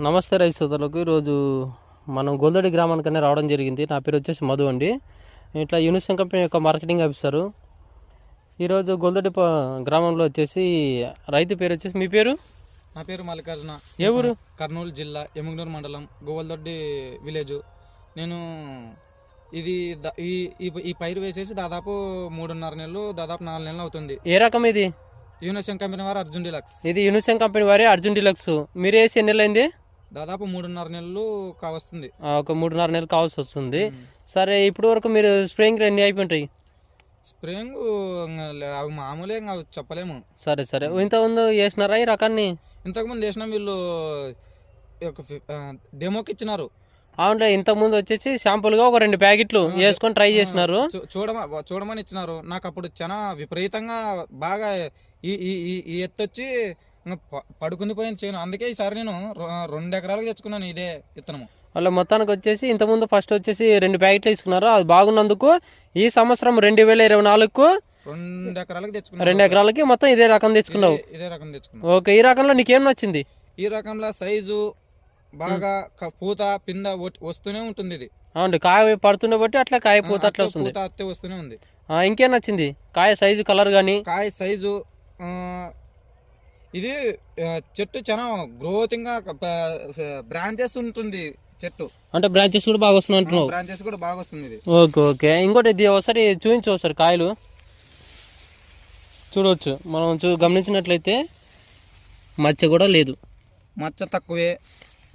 నమస్తే రైతు సోదరులకు. ఈరోజు మనం గోల్దడి గ్రామానికనే రావడం జరిగింది. నా పేరు వచ్చేసి మధు అండి. ఇట్లా యూనిసన్ కంపెనీ యొక్క మార్కెటింగ్ ఆఫీసరు. ఈరోజు గోల్దడి గ్రామంలో వచ్చేసి రైతు పేరు వచ్చేసి మీ పేరు? నా పేరు మల్లికార్జున. ఏ ఊరు? కర్నూలు జిల్లా ఎముగనూరు మండలం గోవల్దొడ్డి విలేజ్. నేను ఇది ఈ ఈ- ఈ పైరు వేసేసి దాదాపు మూడున్నర నెలలు దాదాపు నాలుగు నెలలు అవుతుంది. ఏ రకం ఇది? యూనిసన్ కంపెనీ వారు అర్జున్ డిలక్స్. ఇది యూనిసన్ కంపెనీ వారి అర్జున్ డిలక్స్. మీరు వేసి ఎన్ని నెలలు అయింది? దాదాపు మూడున్నర నెలలు కావస్తుంది. ఒక మూడున్నర నెలలు కావాల్సి వస్తుంది. సరే ఇప్పటి వరకు మీరు స్ప్రేయింగ్ ఎన్ని అయిపోయింటాయి స్ప్రేయింగ్ అవి మామూలే ఇంకా అవి చెప్పలేము. సరే సరే. ఇంత ముందు వేసినారా ఈ రకాన్ని? ఇంతకుముందు వేసిన వీళ్ళు డెమోకి ఇచ్చినారు. అవునులే ఇంతకు ముందు వచ్చేసి శాంపుల్గా ఒక రెండు ప్యాకెట్లు వేసుకొని ట్రై చేసినారు. చూ- చూడమ చూడమని ఇచ్చినారు. నాకు అప్పుడు చాలా విపరీతంగా బాగా ఈ ఈ ఈ- ఈ ఎత్తు వచ్చి ఇంకా పడుకుంది పోయింది చేయను. అందుకే ఈసారి నేను రెండు ఎకరాలకు తెచ్చుకున్నాను ఇదే విత్తనము. వాళ్ళ మొత్తానికి వచ్చేసి ఇంతకుముందు ఫస్ట్ వచ్చేసి రెండు ప్యాకెట్లు తీసుకున్నారు. అది బాగున్నందుకు ఈ సంవత్సరం రెండు వేల ఇరవై నాలుగుకు రెండు ఎకరాలకు తెచ్చుకున్నాను. రెండు ఎకరాలకి మొత్తం ఇదే రకం తెచ్చుకున్నావు. ఇదే- రకం తెచ్చుకున్నాను. ఓకే ఈ రకంలో నీకేం నచ్చింది? ఈ రకంలో సైజు బాగా పూత పింద వస్తూనే ఉంటుంది ఇది. అవును కాయ పడుతుండే బట్టి అట్లా కాయ పూత అట్లా వస్తుంది. పూత అట్టే వస్తూనే ఉంది. ఇంకేం నచ్చింది? కాయ సైజు కలర్ కానీ కాయ సైజు ఇది చెట్టు చాలా గ్రోతింగ్గా బ్రాంచెస్ ఉంటుంది చెట్టు. అంటే బ్రాంచెస్ కూడా బాగా వస్తున్నాయి అంటున్నావు? బ్రాంచెస్ కూడా బాగా వస్తుంది ఇది. Okay okay. ఇంకోటి ఇది ఒకసారి చూపించు ఒకసారి కాయలు. చూడవచ్చు మనం చూ గమనించినట్లయితే మచ్చ కూడా లేదు. మచ్చ తక్కువే.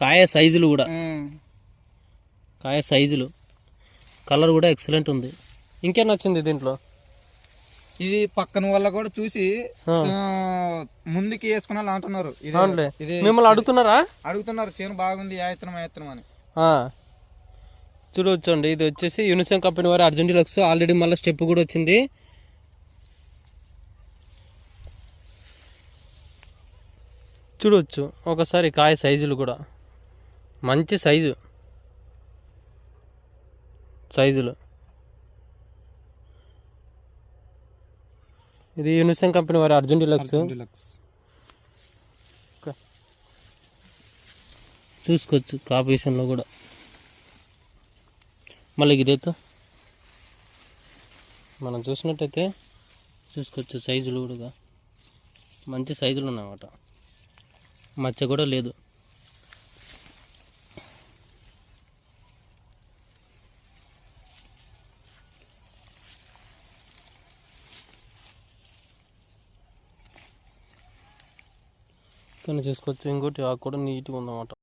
కాయ సైజులు కూడా. కాయ సైజులు. కలర్ కూడా ఎక్సలెంట్ ఉంది. ఇంకేం నచ్చింది దీంట్లో? ఇది పక్కన వల్ల కూడా చూసి ముందుకి వేసుకున్న వాళ్ళు అంటున్నారు. ఇది మిమ్మల్ని అడుగుతున్నారా? అడుగుతున్నారు చేను బాగుంది ఆయత్నం ఆయత్నం అని. ఆ. చూడవచ్చండి ఇది వచ్చేసి యూనిసెన్ కంపెనీ వారి అర్జెంటీ లక్స్ ఆల్రెడీ మళ్ళీ స్టెప్ కూడా వచ్చింది. చూడవచ్చు ఒకసారి కాయ సైజులు కూడా. మంచి సైజు. సైజులు. ఇది యూనిసెన్ కంపెనీ వారి అర్జున్ డిలక్స్ డిలక్స్. చూసుకోవచ్చు కాంపిటీషన్లో కూడా. మళ్ళీ ఇదేతో మనం చూసినట్టయితే చూసుకోవచ్చు సైజులు కూడా. మంచి సైజులు ఉన్నాయన్నమాట. మచ్చ కూడా లేదు. చూసుకోవచ్చు ఇంకోటి ఆకు కూడా నీట్గా ఉందన్నమాట.